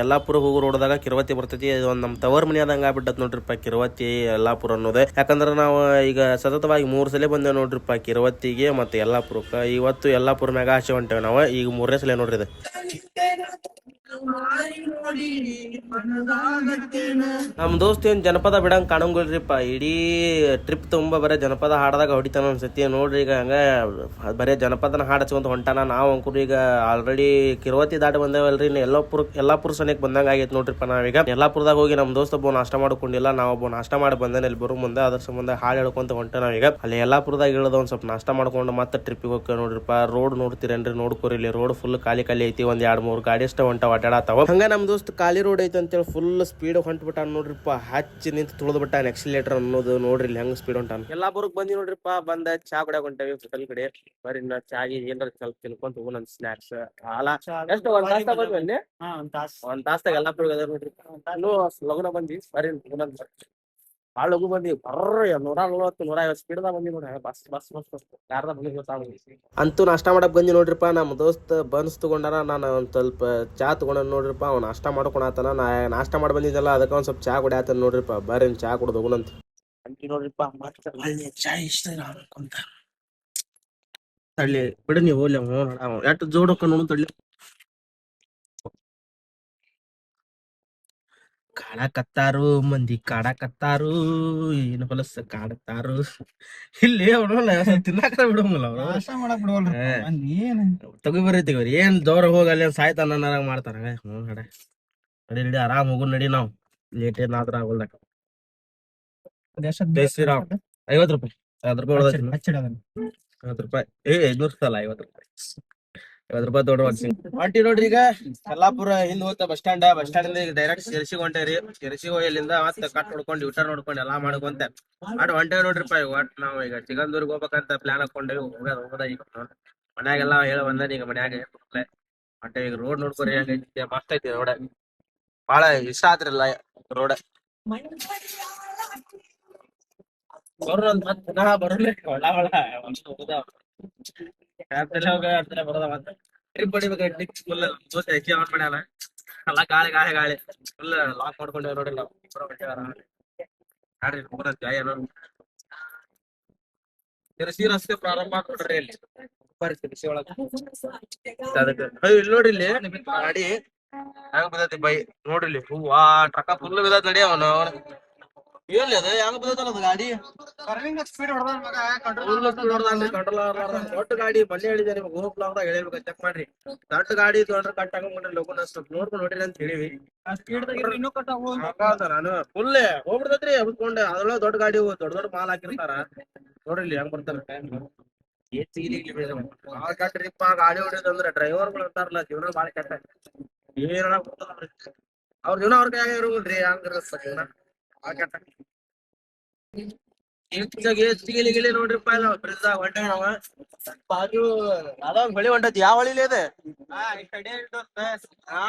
ಯಲ್ಲಾಪುರ ಹೋಗೋ ರೋಡ್ದಾಗ ಕಿರುವತ್ತಿ ಬರ್ತೈತಿ. ಒಂದು ನಮ್ಮ ತವರ್ ಮನಿ ಆದಂಗೆ ಆಗ್ಬಿಟ್ಟತ್ ನೋಡ್ರಿಪ್ಪ ಕಿರುವತ್ತಿ, ಯಲ್ಲಾಪುರ ಅನ್ನೋದು. ಯಾಕಂದ್ರೆ ನಾವು ಈಗ ಸತತವಾಗಿ ಮೂರು ಸಲ ಬಂದೇವೆ ನೋಡ್ರಿಪ್ಪ ಕಿರುವತ್ತಿಗೆ ಮತ್ತು ಯಲ್ಲಾಪುರಕ್ಕೆ. ಇವತ್ತು ಯಲ್ಲಾಪುರ ಮ್ಯಾಗ ಹಾಸಿ ಹೊಂಟೇವೆ ನಾವು. ಈಗ ಮೂರನೇ ಸಲ ನೋಡ್ರಿ ಇದು. ನಮ್ಮ ದೋಸ್ತ ಏನ್ ಜನಪದ ಬಿಡಂಗ್ ಕಾಣಂಗಿಲ್ರಿಪ್ಪ, ಇಡೀ ಟ್ರಿಪ್ ತುಂಬ ಬರೇ ಜನಪದ ಹಾಡದಾಗ ಹೊಡಿತಾನ ಅನ್ಸತಿ ನೋಡ್ರಿ ಈಗ ಹಂಗ ಬರೇ ಜನಪದನ ಹಾಡ್ ಹಚ್ಕೊಂತ ಹೊಂಟಾನ ನಾವು ಅಂಕುರ್ ಈಗ ಆಲ್ರೆಡಿ ಕಿರುವತಿ ದಾಟಿ ಬಂದೇವಲ್ರಿ ಎಲ್ಲಾಪುರ ಎಲ್ಲಾಪುರ ಸನಿಕ್ ಬಂದಂಗ ಆಗೈತೆ ನೋಡ್ರಿಪ್ಪ ನಾವೀಗ. ಎಲ್ಲಾಪುರದಾಗ ಹೋಗಿ ನಮ್ಮ ದೋಸ್ತ ಒಬ್ಬ ನಾಷ್ಟ ಮಾಡ್ಕೊಂಡಿಲ್ಲ, ನಾವು ಒಬ್ಬ ನಾಷ್ಟ ಮಾಡಿ ಬಂದೇನೆ ಇಲ್ಲಿ ಬರೋ ಮುಂದೆ, ಅದ್ರ ಸಂಬಂಧ ಹಾಡು ಹೇಳ್ಕೊಂತ ಹೊಂಟ ನಾವೀಗ. ಅಲ್ಲಿ ಎಲ್ಲಾಪುರದಾಗ ಇಳದ ಒಂದ್ ಸ್ವಲ್ಪ ನಾಷ್ಟ ಮಾಡ್ಕೊಂಡು ಮತ್ತೆ ಟ್ರಿಪ್ಗೆ ಹೋಗ್ತೇವೆ ನೋಡ್ರಿಪ್ಪ ರೋಡ್ ನೋಡ್ತಿರೇನ್ರಿ, ನೋಡ್ಕೋರಿ ಇಲ್ಲಿ ರೋಡ್ ಫುಲ್ ಖಾಲಿ ಖಾಲಿ ಐತಿ, ಒಂದ್ ಎರಡ್ ಮೂರ್ ಗಾಡಿ ಅಷ್ಟೇ ಹೊಂಟಾವ. ಅಡ್ಡಾಡತ್ತಾವ. ಹಂಗ ನಮ್ ದೋಸ್ತ್ ಖಾಲಿ ರೋಡ್ ಐತಿ ಅಂತೇಳಿ ಫುಲ್ ಸ್ಪೀಡ್ ಹೊಂಟ್ಬಿಟ್ಟ ನೋಡ್ರಿಪ್ಪ. ಹಚ್ಚಿ ನಿಂತು ತುಳಿದ್ ಬಿಟ್ಟ ಎಕ್ಸಿಲೇಟರ್ ಅನ್ನೋದು ನೋಡ್ರಿ ಇಲ್ಲಿ ಹೆಂಗ್ ಸ್ಪೀಡ್ ಹೊಂಟಾನ. ಎಲ್ಲಾ ಎಲ್ಲಾಪುರಕ್ ಬಂದಿ ನೋಡ್ರಿಪ್ಪ. ಬಂದ ಚಾ ಕುಡಿಯಾಗ ಹೊಂಟೇವಿ ಹೋಟೆಲ್ ಕಡೆ. ಬರೀ ನಾ ಚಾಗಿ ಏನಾರ ಸ್ವಲ್ಪ ತಿನ್ಕೊಂತ ಹೋಗೋಣ ಸ್ನಾಕ್ಸ್ ಹಾಲ. ಎಷ್ಟು ಒಂದ್ ತಾಸ್ದಾಗ ಬಂದ್ವಿ ಒಂದ್ ತಾಸ್ದಾಗ ಎಲ್ಲಾಪುರ ಅದ ನೋಡ್ರಿ. ಲಗ್ನ ಲಗುನ ಬಂದಿ. ಬರೀ ಭಾಳ ಲಘು ಬಂದಿ ಬರ್ರಿ ನೂರ ನಲ್ವತ್ತು ನೂರ ಐವತ್ತು ಸ್ಪೀಡ್ದಾಗ ಬಂದಿ ನೋಡ್ರಿ. Bus bus bus bus. ಯಾರ್ದ ಬಂದಿ ಗೊತ್ತಾಗ ಅಂತೂ ನಾಷ್ಟ ಮಾಡಕ್ ಬಂದಿ ನೋಡ್ರಿಪ್ಪ. ನಮ್ಮ ದೋಸ್ತ್ ಬನ್ಸ್ ತಗೊಂಡಾರ ನಾನು ಒಂದ್ ಸ್ವಲ್ಪ ಚಾ ತಗೊಂಡ ನೋಡ್ರಿಪ್ಪ. ಅವ್ನು ನಾಷ್ಟ ಮಾಡ್ಕೊಳತನ ನಾ ನಾಷ್ಟ ಮಾಡಿ ಬಂದಿದ್ದಲ್ಲ ಅದಕ್ಕೆ ಒಂದ್ ಸ್ವಲ್ಪ ಚಾ ಕುಡಿಯಾತನ ನೋಡ್ರಿಪ್ಪ. ಬರ್ರಿ ಚಾ ಕುಡ್ದು ಅಂತ ಅಂತಿ ನೋಡ್ರಿಪ್ಪ ಮತ್ತೆ ಒಳ್ಳೆ ಚಾ ಇಷ್ಟ ಅಂತ ತಳ್ಳಿ ಬಿಡು ನೀವು ಹೋಗ್ಲಿ ಎಷ್ಟು ಜೋಡಕ್ಕ ನೋಡು ತಳ್ಳಿ. ಕಾಡಕತ್ತಾರು ಮಂದಿ ಕಾಡಕತ್ತಾರು ಏನು ಹೊಲಸ ಕಾಡತ್ತಾರು ಇಲ್ಲಿ ತಿನ್ನಾಕ ಬಿಡಂಗಿಲ್ಲ ಅವ್ರು. ನಾಷ್ಟ ಮಾಡಕ್ ಬಿಡವಲ್ರಿ ಏನ್? ದೋರ ತಗೋರಿ ಏನ್ ದೋರ ಹೋಗಿ ಅಲ್ಲಿ ಸಾಯ್ತಾನ ಅನ್ನಂಗ್ ಮಾಡ್ತಾರ. ಹ್ಞೂ ನಡೆ. ನಡಿ ನಡಿ ಆರಾಮ್ ಹೋಗು ನಡಿ ನಾವು. ಲೇಟ್ ಏನಾದ್ರ ಆಗೋಲ್ದಾಗ ಐವತ್ ಶ್ರೀರಾಮ್. ಐವತ್ತು ರೂಪಾಯಿ. ಐವತ್ತು ರೂಪಾಯಿ ಐವತ್ ಐವತ್ತು ರೂಪಾಯಿ. ಏ ಐದ್ನೂರ್ ಐವತ್ತು ರೂಪಾಯಿ. ಐವತ್ತು ರೂಪಾಯಿ ದೊಡ್ಡ ಹೊಂಟಿ ನೋಡ್ರಿ ಈಗ ಯಲ್ಲಾಪುರ ಹಿಂದ್ ಹೋಗ್ತಾ ಬಸ್ ಸ್ಟಾಂಡ್ ಬಸ್ ಸ್ಟಾಂಡ್ ಇಂದ ಈಗ ಡೈರೆಕ್ಟ್ ಶಿರ್ಸಿಗೆ ಹೊಂಟೇರಿ ಶಿರ್ಸಿಗೆ ಹೋಗಿ ಅಲ್ಲಿಂದ ಮತ್ತೆ ಕಟ್ ನೋಡ್ಕೊಂಡು ಯೂಟರ್ ನೋಡ್ಕೊಂಡು ಎಲ್ಲಾ ಮಾಡ್ಕೊಂತ. ಅಡ್ ಹೊಂಟೇವಿ ನೋಡ್ರಿಪ್ಪ ಈಗ ಒಟ್ ನಾವು ಈಗ ಚಿಗಂದೂರ್ಗ್ ಹೋಗ್ಬೇಕಂತ ಪ್ಲಾನ್ ಹಾಕೊಂಡೇವಿ ಹೋಗೋದ ಹೋಗೋದ ಈಗ ಮನ್ಯಾಗೆಲ್ಲ ಹೇಳ ಬಂದ ಈಗ ಮನ್ಯಾಗ. ಹೊಂಟೇವಿ ಈಗ ರೋಡ್ ನೋಡ್ಕೊರಿ ಹೆಂಗೈತಿ ಮಸ್ತ್ ಐತಿ ರೋಡ್ ಬಾಳ ಇಷ್ಟ ಆದ್ರಲ್ಲ ರೋಡ್ ಬರೋದ್ ಮತ್ ಪುನಃ ಬರೋಲ್ಲ ಒಳ ಒಳ ಒಂದ್ ಹೋಗುದ ಅದ್ರಲ್ಲೇ ಹೋಗ ಅದ್ರಲ್ಲೇ ಬರೋದ ಮತ್ತೆ ಟ್ರಿಪ್ ಹೊಡಿಬೇಕು ಟ್ರಿಪ್ ಫುಲ್ ದೋಸ್ತ ಹೆಚ್ಚಿ ಆನ್ ಮಾಡ್ಯಾನ ಎಲ್ಲ ಗಾಳಿ ಗಾಳಿ ಗಾಳಿ ಫುಲ್ ಲಾಕ್ ಮಾಡ್ಕೊಂಡೇವ್ ನೋಡ್ರಿ ನಾವು ಇಬ್ರು ಹೊಂಟೇವ್ರ. ನೋಡ್ರಿ ಪೂರ ಜಾಯ ನೋಡಿ ತಿರ್ಸಿ ರಸ್ತೆ ಪ್ರಾರಂಭ ಆಗ್ಬಿಟ್ರಿ ಇಲ್ಲಿ ಬರ್ರಿ ತಿರ್ಸಿ ಒಳಗ ಅದಕ್ಕೆ ಅಯ್ಯೋ ಇಲ್ಲಿ ನೋಡ್ರಿ ಇಲ್ಲಿ ಗಾಡಿ ಹೆಂಗ್ ಬಿದ್ದೈತಿ ಬೈ ನೋಡ್ರಿ ಇಲ್ಲಿ ಹೂವಾ ಟ್ರಕ್ಕ ಫುಲ್ ಬಿದ್ದೈತಿ ನಡಿ ಅವನು ಎಲ್ಲಿ ಅದ ಹೆಂಗ್ ಬಿದ್ದೈತಲ್ಲ ಅದು ಗಾಡಿ? ಸ್ಪೀಡ್ ಹೊಡೆದ ಮಗ ಕಂಟ್ರೋಲ್ ದೊಡ್ಡ ಗಾಡಿ ಬಂದೆ ಹೇಳಿದೆ ನಿಮ್ಗೆ ಹೋಗ್ಲಾರ್ದಾಗ ಹೇಳಬೇಕು ಚೆಕ್ ಮಾಡ್ರಿ. ದೊಡ್ಡ ಗಾಡಿ ತೊಗೊಂಡ್ರೆ ಕಟ್ ಹಾಕೊಂಡ್ಬಿಟ್ರೆ ಲೋಕನ್ ಸ್ವಲ್ಪ ನೋಡ್ಕೊಂಡು ನೋಡ್ರಿ ಅಂತ ಹೇಳಿವಿ. ಸ್ಪೀಡ್ ಇನ್ನೂ ಕಟ್ಟ ಹಂಗಾದ ನಾನು ಫುಲ್ ಹೋಗ್ಬಿಡ್ತೈತ್ರಿ ಅಬ್ಕೊಂಡೆ ಅದ್ರೊಳಗೆ ದೊಡ್ಡ ಗಾಡಿ ದೊಡ್ಡ ದೊಡ್ಡ ಮಾಲ್ ಹಾಕಿರ್ತಾರ. ನೋಡ್ರಿ ಇಲ್ಲಿ ಹೆಂಗ್ ಬರ್ತಾರ. ಬಾಳ ಕೆಟ್ಟ್ರಿಪ್ಪ ಗಾಡಿ ಹೊಡಿಯೋದಂದ್ರ ಡ್ರೈವರ್ಗಳು ಅಂತಾರಲ್ಲ ಜೀವನ ಬಾಳ ಕೆಟ್ಟ. ಏನ ಅವ್ರ. ಜೀವನ ಅವ್ರ ಕೈಯಾಗ ಇರೋಲ್ರಿ ಹಂಗ ಜೀವನ. ನೋಡ್ರಿಪ್ಪ ಇಲ್ಲ ಹೊಂಟೇವ್ ಬಾಜು ಹೊಳಿ ಹೊಂಟೈತಿ. ಯಾವ ಹೊಳಿಲಿ ಇದೆ ಹಾ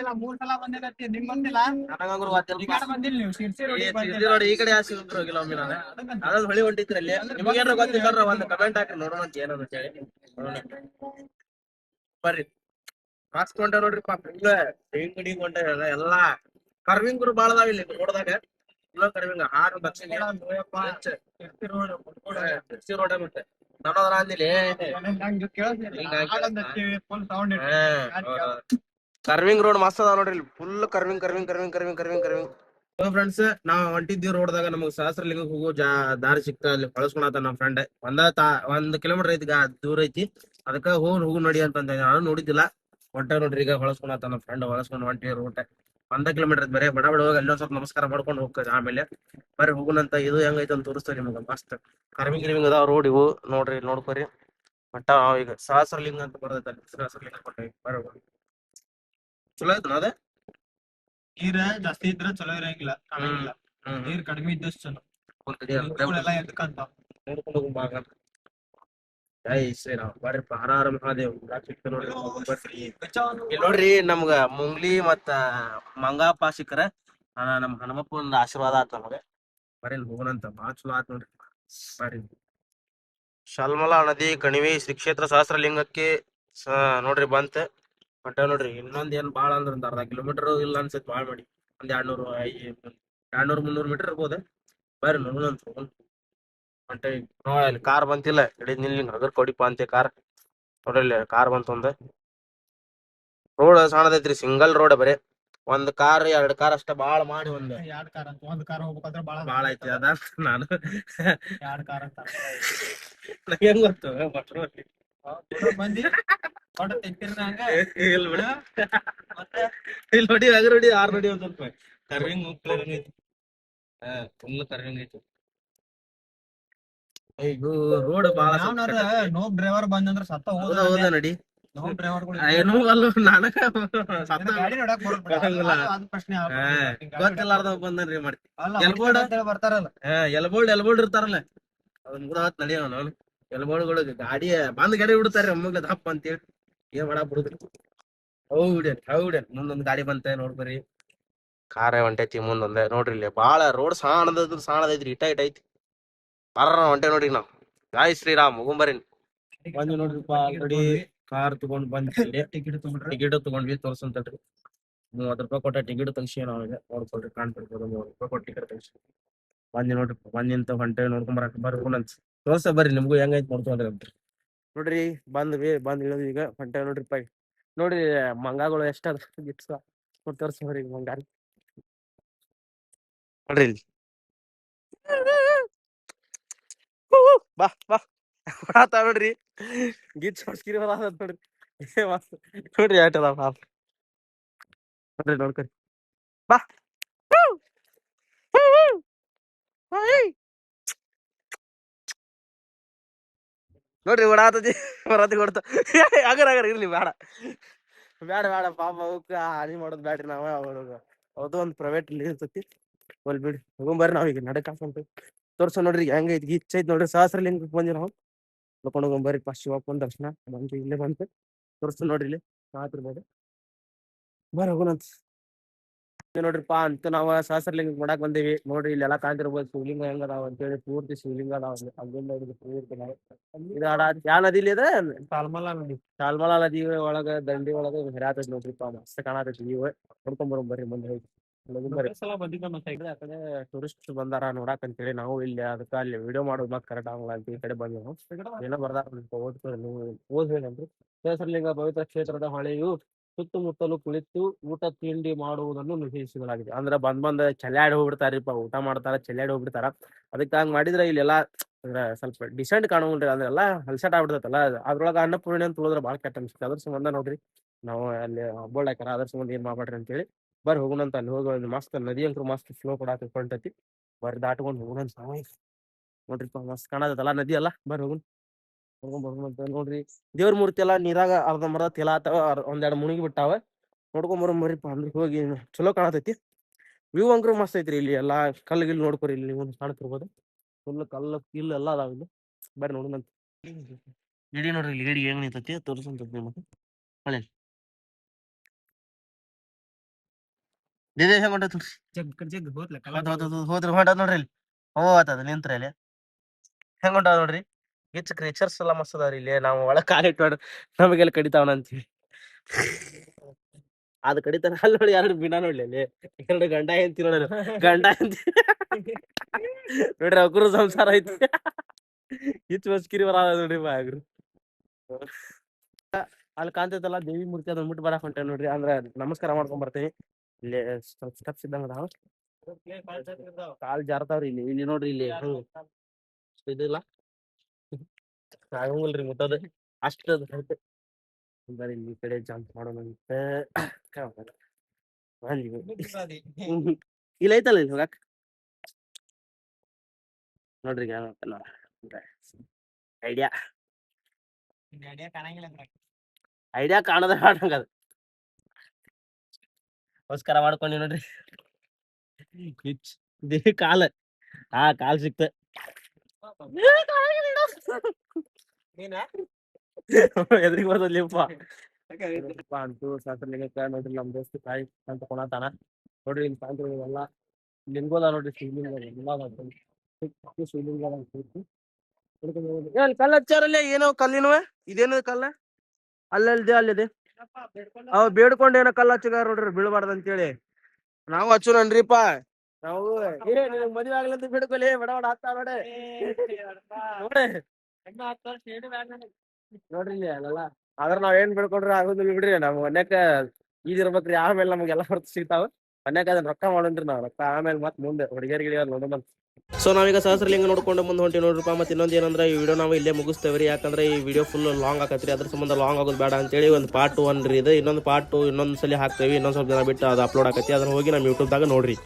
ಎಲ್ಲ ಮೂರ್ ಸಲ ಬಂದಿರತ್ತಿ. ನಿಮ್ ಬಂದಿಲ್ಲ? ನನಗಂಗ್ರು ಗೊತ್ತಿಲ್ಲ. ಬಂದಿಲ್ಲ ನೀವು. ಶಿರ್ಸಿ ನೋಡಿ ಈ ಕಡೆ ಯಾವ ಸಿಗುತ್ತೆ ಹೋಗಿಲ್ಲ ಒಮ್ಮೆ ನಾನು. ಅದ್ರಲ್ಲಿ ಹೊಳಿ ಹೊಂಟಿತ್ರಿ ಅಲ್ಲಿ. ನಿಮಗೇನ ಗೊತ್ತಿಲ್ಲ ಒಂದು ಕಮೆಂಟ್ ಹಾಕಿ ನೋಡೋಣ ಅಂತ ಹೇಳಿ. ನೋಡೋಣ. ಬರ್ರಿ. ಹಾಕ್ಸ್ಕೊಂಡೆ ನೋಡ್ರಿಪ್ಪ. ಫುಲ್ ಹಿಂಗಡಿ ಕೊಂಡೆ ಎಲ್ಲಾ. ಕರ್ವಿಂಗ್ ಬಾಳ ಅದಾವ ಇಲ್ಲಿ ನೋಡ್ದಾಗ ಇಲ್ಲ ಕರ್ವಿಂಗ್ ಆರು ರೋಡ್ ರೋಡ ಮತ್ತೆ ಕರ್ವಿಂಗ್ ರೋಡ್ ಮಸ್ತ್ ಅದಾವ ನೋಡ್ರಿ full curving curving curving curving curving curving. Friends ನಾವ್ ಹೊಂಟಿದ್ದೀವಿ ರೋಡ್ದಾಗ. ನಮಗ್ ಸಹಸ್ರಲಿಂಗಕ್ಕೆ ಹೋಗೋ ಜಾ ದಾರಿ ಸಿಕ್ತ. ಅಲ್ಲಿ ಕಳ್ಸ್ಕೊಳತ ನಮ್ ಫ್ರೆಂಡ್ ಒಂದ ತಾ ಒಂದ್ ಕಿಲೋಮೀಟರ್ ಐತಿ ದೂರ ಐತಿ. ಅದಕ್ಕ ಹೋಗ್ ಹೋಗು ನೋಡಿ ಅಂತ ಅಂದೆ. ನಾನು ನೋಡಿದ್ದಿಲ್ಲ. ಹೊಂಟ ನೋಡ್ರಿ ಈಗ ಹೊಳಸ್ಕೊಳತ ನಮ್ ಫ್ರೆಂಡ್ ಹೊಳಸ್ಕೊಂಡ್ ಹೊಂಟಿ ರೂಟ್ ಒಂದ ಕಿಲೋಮೀಟರ್ ಬರೀ ಬಡ ಬಡ ಹೋಗಿ ಅಲ್ಲೊಂದ್ ಸ್ವಲ್ಪ ನಮಸ್ಕಾರ ಮಾಡ್ಕೊಂಡು ಹೋಗ್ತದೆ ಆಮೇಲೆ ಬರ್ರಿ ಹೋಗುನಂತ ಇದು ಹೆಂಗೈತೆ ಅಂತ ತೋರಿಸ್ತಾರೆ ನಿಮ್ಗೆ ಮಸ್ತ್ ಕರ್ವಿಂಗ್ ಗಿರಿಮಿಂಗ್ ಅದಾವ ರೋಡ್ ಇವು. ನೋಡ್ರಿ ನೋಡ್ಕೊರಿ. ಮಟ್ಟ ಈಗ ಸಹಸ್ರಲಿಂಗ ಅಂತ ಬರ್ತೈತೆ ಅಲ್ಲಿ. ಸಹಸ್ರಲಿಂಗ ಕೊಟ್ಟವಿ ಬರ್ರಿ ಚಲೋ ಐತನ ಅದ? ನೀರ ಜಾಸ್ತಿ ಇದ್ರೆ ಚಲೋ ಇರಂಗಿಲ್ಲ ನೀರ್ ಕಡಿಮೆ ಇದ್ದಷ್ಟು ಚಲೋ. ಎಲ್ಲ ಎದ್ಕಂತ ನೋಡ್ಕೊಂಡು ಹೋಗುಂಬ ಹಾಗಾದ್ರೆ. ಜೈ ಶ್ರೀರಾಮ್ ಬರ್ರಿ ಹರ ಹರ ಮಹಾದೇವ್. ಇಲ್ಲಿ ನೋಡ್ರಿ ನಮ್ಗ ಮುಂಗ್ಲಿ ಮತ್ತ ಮಂಗಾಪ ಸಿಕ್ಕರ ನಮ್ ಹನುಮಪ್ಪನ ಆಶೀರ್ವಾದ ಆತ ನಮಗ. ಬರ್ರಿ ಇಲ್ಲಿ ಹೋಗೋಣಂತ ಬಾಳ ಚಲೋ ಆತ್ ನೋಡ್ರಿ. ಬರ್ರಿ ಶಲ್ಮಲಾ ನದಿ ಕಣಿವೆ ಶ್ರೀ ಕ್ಷೇತ್ರ ಸಹಸ್ರಲಿಂಗಕ್ಕೆ ನೋಡ್ರಿ ಬಂತ. ಮಟ್ಟ ನೋಡ್ರಿ ಇನ್ನೊಂದ್ ಏನ್ ಬಾಳ ಅಂದ್ರ ಒಂದ್ ಅರ್ಧ ಕಿಲೋಮೀಟರ್ ಇಲ್ಲ ಅನ್ಸತ್ ಬಾಳ್ ಮಾಡಿ ಒಂದ್ ಎರಡ್ನೂರು ಎರಡ್ನೂರ್ ಮುನ್ನೂರ್ ಮೀಟರ್ ಇರ್ಬೋದ ಬರ್ರಿ ನೋಡೋಣಂತ ಹೊಂಟೆ ನೋಡಿ ಕಾರ್ ಬಂತಿಲ್ಲ. ಇಡೀ ನಿಲ್ಲಿ ಹಗರ್ ಕೊಡಿಪ ಅಂತೆ ಕಾರ್ ನೋಡ್ರಿ ಕಾರ್ ಬಂತು ಒಂದ್ ರೋಡ್ ಸಣ್ಣದೈತ್ರಿ ಸಿಂಗಲ್ ರೋಡ್ ಬರೇ. ಒಂದ್ ಕಾರ್ ಎರಡ್ ಕಾರ್ ಅಷ್ಟ ಬಾಳ ಮಾಡಿ ಒಂದ್. ಎರಡ್ ಕಾರ್ ಅಂತ ಒಂದ್ ಕಾರ್ ಹೋಗ್ಬೇಕಂದ್ರ ಬಾಳ ಬಾಳ ಐತಿ ಅದ ನಾನು. ಎರಡ್ ಕಾರ್ ಅಂತ. ಹೆಂಗ್ ಗೊತ್ತು? ಭಟ್ರು. ಬಂದಿ. ಇಲ್ಲ ಬಿಡು. ಇಲ್ಲಿ ನೋಡಿ ನೋಡಿ ಆರ್ ನೋಡಿ ಒಂದ್ ಸ್ವಲ್ಪ. ಕರ್ವಿಂಗ್ ಕ್ಲಿಯರಿಂಗ್ ಐತಿ ಹಾ ಫುಲ್ ಕರ್ವಿಂಗ್ ಐತಿ. ರೋಡ್ ಬಾಳ ಯಾವನಾರ ನೋ ಡ್ರೈವರ್ ಬಂದಂದ್ರ ಸತ್ತ ಹೋದ ಹೌದಾ ನಡಿ. ನೋ ಡ್ರೈವರ್ ಏನೂ ಅಲ್ಲ ನನಗ ಸತ್ತ ಗಾಡಿ ನೋಡಕ್ ಬರಂಗಿಲ್ಲ. ಅದು ಪ್ರಶ್ನೆ ಹಾ, ಗೊತ್ತಿಲ್ಲಾರ್ದ ಬಂದನ್ರಿ ಮಾಡ್ತಿ. ಎಲ್ಬೋರ್ಡ್? ಅಂತ ಹೇಳಿ ಬರ್ತಾರಲ್ಲ. ಎಲ್ಬೋರ್ಡ್ ಎಲ್ಬೋರ್ಡ್ ಎಲ್ಬೋಲ್ಡ್ ಇರ್ತಾರಲ್ಲ. ಅದನ್ನ ಮುಗ್ದಾತ್ ನಡಿ ನಾನು ಎಲ್ಬೋರ್ಡ್ಗಳು ಗಾಡಿ ಬಂದ್ ಗಾಡಿ ಬಿಡ್ತಾರ ಮುಗ್ಲ ದಪ್ಪ ಅಂತೇಳಿ. ಏನ್ ಮಾಡಕ್ ಬಿಡುದ್ರಿ ಹೌಡೇನ್ ಹೌದೇನ್ ಮುಂದೊಂದ್ ಗಾಡಿ ಬಂತ ನೋಡ್ಬರಿ ಕಾರ ಹೊಂಟೈತಿ ಮುಂದೊಂದ ನೋಡ್ರಿ ಇಲ್ಲಿ ಬಾಳ ರೋಡ್ ಸಾಣದ ಸಾಣದೈತ್ರಿ ಇಟ ಇಟ ಐತಿ. ಬರ ಹೊಂಟೆ ನೋಡ್ರಿ ನಾವು. ಜೈ ಶ್ರೀರಾಮ್ ಮುಗುಂಬರಿನ್ ಬಂದು ನೋಡ್ರಿಪ್ಪ ಆಲ್ರೆಡಿ. ಕಾರ್ ತಗೊಂಡ್ ಬಂದ್ವಿ. ಟಿಕೆಟ್ ತಗೊಂಡ್ರಿ? ಟಿಕೆಟ್ ತಗೊಂಡ್ವಿ ತೋರ್ಸಂತಲ್ರಿ ಮೂವತ್ತು ರೂಪಾಯಿ ಕೊಟ್ಟ ಟಿಕೆಟ್ ತೆಗ್ಸಿ ನಾವೀಗ ನೋಡ್ಕೊಳ್ರಿ ಕಾಣ್ತಿರ್ಬೋದು ಮೂವತ್ತು ರೂಪಾಯಿ ಕೊಟ್ಟು ಟಿಕೆಟ್ ತೆಗ್ಸಿ. ಬಂದಿ ನೋಡ್ರಿ ಬಂದಿಂತ ಹೊಂಟೆ ನೋಡ್ಕೊಂಡ್ ಬರಕ್ ಬರ್ಕೊಂಡ್ ತೋರ್ಸ ಬರ್ರಿ ನಿಮ್ಗೂ ಹೆಂಗೈತ್ ನೋಡ್ಕೊಂಡ್ರಿ ಅಂತ. ನೋಡ್ರಿ ಬಂದ್ವಿ ಬಂದ್ ಇಳಿದ್ವಿ ಈಗ ಹೊಂಟೆ ನೋಡ್ರಿ ಪೈ ನೋಡ್ರಿ ಮಂಗಾಗಳು ಎಷ್ಟ ಅದ? ಗಿಟ್ಸ ತೋರ್ಸ ಬರ್ರಿ ಈಗ ನೋಡ್ರಿ ಇಲ್ಲಿ. ಬಾ ಬಾ. ಬರಾತಾವ್ ನೋಡ್ರಿ. ಗಿಚ್ ಹೊಡ್ಸ್ಕಿರಿ ಬರಾತ ನೋಡ್ರಿ. ನೋಡ್ರಿ ಆಟ ಅದಾವ ಪಾಪ. ನೋಡ್ರಿ, ನೋಡ್ಕೊರಿ. ಬಾ. ನೋಡ್ರಿ ಓಡಾತತಿ ಬರತಿ ಕೊಡ್ತ. ಅಗರ್ ಅಗರ್ ಇರ್ಲಿ ಬೇಡ ಬೇಡ ಬೇಡ ಪಾಪ ಅವಕ್ಕ ಹಾನಿ ಮಾಡೋದ್ ಬ್ಯಾಡ್ರಿ ನಾವ. ಅವ್ರಿಗೆ ಅದು ಒಂದ್ ಪ್ರೈವೇಟ್ ಇರ್ತೈತಿ. ಒಲ್ ಬಿಡಿ. ಹೋಗೊಂಬರ್ರಿ ನಾವ್ ಈಗ ನಡಕ್ ಹಾಕೊಂತ ತೋರ್ಸ ನೋಡ್ರಿ ಹೆಂಗೈತಿ ಗಿಚ್ ಐತಿ ನೋಡ್ರಿ ಸಹಸ್ರಲಿಂಗಕ್ಕೆ ಬಂದಿ ನಾವು ನೋಡ್ಕೊಂಡು ಹೋಗೊಂಬರ್ರಿ ಫಸ್ಟ್ ಶಿವಪ್ಪನ ದರ್ಶನ ಬಂತು ಇಲ್ಲೇ ಬಂತು ತೋರ್ಸ ನೋಡ್ರಿ ಇಲ್ಲಿ. ಮಾತಿರ್ಬೋದು ಬರ್ರಿ ಹೋಗೋಣಂತ ಇದು ನೋಡ್ರಿಪ್ಪ ಅಂತ ನಾವ ಸಹಸ್ರಲಿಂಗ ಮಾಡಕ್ ಬಂದೇವಿ? ನೋಡ್ರಿ ಇಲ್ಲೆಲ್ಲಾ ಕಾಣ್ತಿರ್ಬೋದು. ಶಿವಲಿಂಗ ಹೆಂಗ ಅದಾವ ಅಂತೇಳಿ ಪೂರ್ತಿ ಶಿವಲಿಂಗ ಅದಾವ ಅಲ್ಲಿ. ಅಲ್ಲಿಂದ ಹಿಡಿದು ಪೂರ್ತಿ ಇದು ಅಡ ಯಾ ನದಿಲಿ ಅದ? ತಾಲ್ಮಲ ನದಿ. ತಾಲ್ಮಲಾ ನದಿ ಒಳಗ ದಂಡಿ ಒಳಗ ಹೆರಾತೈತಿ ನೋಡ್ರಿಪ್ಪ ಮಸ್ತ್ ಕಾಣತೈತಿ ನೀವು ನೋಡ್ಕೊಂಡ್ ಬರೋಣ ಬರ್ರಿ ಮುಂದೆ ಹೋಗಿ. ಸಲ ಬಂದಿದ್ದ ಮತ್ತೆ. ಆ ಕಡೆ ಟೂರಿಸ್ಟ್ ಬಂದಾರ ನೋಡಾಕ್ ಅಂತೇಳಿ ನಾವು ಇಲ್ಲಿ ಅದಕ್ಕ ಅಲ್ಲಿ ವಿಡಿಯೋ ಮಾಡೋದು ಮತ್ತೆ ಕರೆಕ್ಟ್ ಆಗಲ್ಲ ಅಂತ ಈ ಕಡೆ ಬಂದೆವು. ಏನೋ ಬರ್ದಾರ ಓದ್ತಾರೆ ನೀವು ಓದ್ಬೇಕಂದ್ರೆ ಕೇಸರಲಿಂಗ ಪವಿತ್ರ ಕ್ಷೇತ್ರದ ಹೊಳೆಯು ಸುತ್ತಮುತ್ತಲು ಕುಳಿತು ಊಟ ತಿಂಡಿ ಮಾಡುವುದನ್ನು ನಿಷೇಧಿಸಲಾಗಿದೆ ಅಂದ್ರೆ ಬಂದ್ ಬಂದ ಚಲ್ಯಾಡಿ ಹೋಗ್ಬಿಡ್ತಾರಿಪ್ಪ ಊಟ ಮಾಡ್ತಾರ ಚಲ್ಯಾಡಿ ಹೋಗ್ಬಿಡ್ತಾರ. ಅದಕ್ಕೆ ಹಂಗ್ ಮಾಡಿದ್ರೆ ಇಲ್ಲೆಲ್ಲ ಸ್ವಲ್ಪ ಡಿಸೆಂಟ್ ಕಾಣೋಲ್ರಿ ಅಂದ್ರೆ ಎಲ್ಲಾ ಹಲ್ಸಟ್ ಆಗ್ಬಿಡ್ತೈತಲ್ಲ. ಅದ್ರೊಳಗ ಅನ್ನಪೂರ್ಣಿ ಅಂತ ಉಳಿದ್ರೆ ಭಾಳ ಕೆಟ್ಟ ಅನ್ಸುತ್ತೆ. ಅದ್ರ ಸಂಬಂಧ ನೋಡ್ರಿ. ನಾವು ಅಲ್ಲಿ ಹಬ್ಬಳ್ಳಾಕರ ಅದ್ರ ಸಂಬಂಧ ಏನ್ ಮಾಡ್ಬೇಡ್ರಿ ಅಂತೇಳಿ. ಬರ್ರಿ ಹೋಗೋಣ ಅಂತ ಅಲ್ಲಿ ಹೋಗಿ ಅಲ್ಲಿ ಮಸ್ತ್ ನದಿ ಅಂಕರು ಮಸ್ತ್ ಫ್ಲೋ ಕೊಡಾಕ ಹೊಂಟೈತಿ ಬರ್ರಿ ದಾಟ್ಕೊಂಡು ನಾವೇ. ನೋಡ್ರಿಪ್ಪ ಮಸ್ತ್ ಕಾಣದಲ್ಲ ನದಿ ಅಲ್ಲ ಬರ್ರಿ ಹೋಗೋಣ. ಅಂತ ನೋಡ್ರಿ. ದೇವ್ರ ಮೂರ್ತಿ ಎಲ್ಲ ನೀರಾಗ ಅರ್ಧಂಬರ್ಧ ತೆಲಾತಾವ ಅರ್- ಒಂದೆರಡು ಮುಳುಗಿ ಬಿಟ್ಟಾವ. ನೋಡ್ಕೊಂಡ್ ಬರೋ ಮರಿಪ್ಪ ಅಂದ್ರೆ ಹೋಗಿ ಚಲೋ ಕಾಣತೈತಿ. ವ್ಯೂ ಅಂಕ್ರು ಮಸ್ತ್ ಐತ್ರಿ ಇಲ್ಲಿ ಎಲ್ಲಾ ಕಲ್ಲು ಗಿಲ್ ನೋಡ್ಕೊರಿ ಇಲ್ಲಿ ನೀವು ಕಾಣ್ತಿರ್ಬೋದು ಫುಲ್ ಕಲ್ಲು ಕಿಲ್ ಎಲ್ಲ ಅದಾವ ಇಲ್ಲಿ. ಬರ್ರಿ ನೋಡೋಣ ಅಂತ. ಇಡಿ ನೋಡ್ರಿ ಇಲ್ಲಿ ಹೆಂಗ್ ನಿಂತೈತಿ ತೋರಿಸಂತ ನಿಮಗೆ. ಹೊಳೆ. ದೇದೇ ಹೆಂಗ್ ಹೊಂಟತ್ ನೋಡ್ರಿ? ಜಗ್ ಜಗ್ ಹೋದ್ಲ ಹೌದ್ ಹೌದ್ ಹೌದ್ ಹೋದ್ರಿ ಹೊಂಟದ ನೋಡ್ರಿ ಇಲ್ಲಿ. ಹೋ ಆತದ ನಿಂತ್ರ ಇಲ್ಲಿ. ಹೆಂಗ್ ಹೊಂಟದ ನೋಡ್ರಿ? ಹೆಚ್ಚ ಕ್ರೇಚರ್ಸ್ ಎಲ್ಲ ಮಸ್ತ್ ಅದಾವ್ರಿ ಇಲ್ಲಿ. ನಾವು ಒಳಗ್ ಕಾಲಿಟ್ಟು ಇಟ್ಟು ನಮಗೆಲ್ಲ ಕಡಿತಾವನ ಅಂತೀವಿ. ಅದ್ ಕಡಿತಾನ ಅಲ್ಲಿ ನೋಡಿ ಎರಡು ಬಿನ ನೋಡ್ಲಿ ಅಲ್ಲಿ. ಎರಡು ಗಂಡ ಎಂತಿ ನೋಡ್ರಿ. ಗಂಡ ಎಂತಿ ನೋಡ್ರಿ ಅಗ್ರು ಸಂಸಾರ ಐತಿ. ಹೆಚ್ಚು ಬಸ್ಕಿರಿ ಬರ ನೋಡ್ರಿ ಬಾಗ್ರು ಅಲ್ಲಿ ಕಾಂತೈತಲ್ಲ ದೇವಿ ಮೂರ್ತಿ ಅದನ್ನ ಮುಟ್ಟು ಬರಕ್ ಹೊಂಟೇವ್ ನೋಡ್ರಿ. ಅಂದ್ರ ನಮಸ್ಕಾರ ಮಾಡ್ಕೊಂಡ್ ಬರ್ತೀನಿ. ಇಲ್ಲಿ ಸ್ವಲ್ಪ ಸ್ಟೆಪ್ಸ್ ಇದ್ದಂಗ ಅದಾವ. ಕಾಲ್ ಜಾರತಾವ್ರಿ ಇಲ್ಲಿ ಇಲ್ಲಿ ನೋಡ್ರಿ ಇಲ್ಲಿ. ಹ್ಮ್. ಇದಿಲ್ಲ ಆಗಂಗಿಲ್ರಿ ಮುಟ್ಟದ. ಅಷ್ಟ ಬರೀ ಇಲ್ಲಿ ಈ ಕಡೆ ಜಂಪ್ ಮಾಡೋಣ ಅಂತ ಬಂದ್ವಿ. ಇಲ್ಲಿ ಐತಲ್ಲ ಇಲ್ಲಿ ಹೋಗಾಕ? ನೋಡ್ರಿ ಐಡಿಯಾ. ಐಡಿಯಾ ಕಾಣದ ಹಾಡಂಗ ಅದು. ನಮಸ್ಕಾರ ಮಾಡ್ಕೊಂಡಿ ನೋಡ್ರಿ. ಕಾಲ. ಆ ಕಾಲ್ ಸಿಕ್ತ. ಎದ್ರಿಗೆ ಬರ್ತದ್ಲಿಪ್ಪ ಅಂತೂ ಶಾಸ್ತ್ರಲಿಂಗಕ್ಕ ನೋಡ್ರಿ ನಮ್ ದೋಸ್ತ ಕಾಯಿ ಅಂತ ಕೊಣತಾನ. ನೋಡ್ರಿ ಇಲ್ಲಿ ಕಾಣ್ತಿರೋ ಎಲ್ಲ ಲಿಂಗೋದ ನೋಡ್ರಿ ಶಿವಲಿಂಗ ಎಲ್ಲ ಶಿವಲಿಂಗ ಅಲ್ಲಿ ಹಚ್ಚಾರಲ್ಲೇ ಏನೋ ಕಲ್ಲಿನವ? ಇದೇನು ಕಲ್ಲ? ಅಲ್ಲಲ್ದೆ ಅಲ್ಲಿದೆ ಅವ್ ಬೇಡ್ಕೊಂಡ್ ಏನ ಕಲ್ಲು ಹಚ್ಚಿಗಾರ ನೋಡ್ರಿ ಬೀಳ್ಬಾರ್ದು ಅಂತೇಳಿ. ನಾವು ಹಚ್ಚುನನ್ರಿಪ್ಪ ನಾವು ಏ ನಿನಗ್ ಮದ್ವೆ ಆಗ್ಲಂತ ಬಿಡ್ಕೊಲಿ ಬಡ ಬಡ ಹತ್ತಾ ನೋಡೆ. ನೋಡೆ. ನೋಡ್ರಿ ಅಲ್ಲೆಲ್ಲ. ಆದ್ರ ನಾವ್ ಏನ್ ಬಿಡ್ಕೊಂಡ್ರಿ ಆಗೋದಿಲ್ಲ ಬಿಡ್ರಿ ನಾವ್ ಮನ್ಯಾಕ ಈಜಿರ್ಬೇಕ್ರಿ ಆಮೇಲೆ ನಮ್ಗೆಲ್ಲ ಹೊರತು ಸಿಗ್ತಾವ. ಮನ್ಯಾಗ ಅದನ್ನ ರೊಕ್ಕ ಮಾಡೋಣ್ರಿ ನಾವ್ ರೊಕ್ಕ ಆಮೇಲೆ ಮತ್ ಮುಂದೆ ಹುಡುಗಿಯರಿಗೆ ನೋಡೋಣ ಸೊ ನಾವೀಗ ಸಹಸ್ರಲಿಂಗ ನೋಡ್ಕೊಂಡು ಮುಂದೆ ಹೊಂಟಿ ನೋಡ್ರಪ್ಪ ಮತ್ತೆ ಇನ್ನೊಂದು ಏನಂದ್ರೆ ಈ ವಿಡಿಯೋ ನಾವು ಇಲ್ಲೇ ಮುಗಿಸ್ತೇವ್ರಿ ಯಾಕಂದ್ರೆ ಈ ವಿಡಿಯೋ ಫುಲ್ ಲಾಂಗ್ ಆಕತ್ರಿ. ಅದ್ರ ಸಂಬಂಧ ಲಾಂಗ್ ಆಗೋದು ಬೇಡ ಅಂತೇಳಿ ಒಂದು ಪಾರ್ಟ್ ಒನ್ ರೀ ಇದು. ಇನ್ನೊಂದು ಪಾರ್ಟ್ ಇನ್ನೊಂದು ಸಲ ಹಾಕ್ತೇವೆ. ಇನ್ನೊಂದು ಸ್ವಲ್ಪ ಜನ ಬಿಟ್ಟು ಅದು ಅಪ್ಲೋಡ್ ಆಕತಿ ಅದನ್ನ ಹೋಗಿ ನಮ್ಮ ಯೂಟ್ಯೂಬ್ದಾಗ ನೋಡ್ರಿ.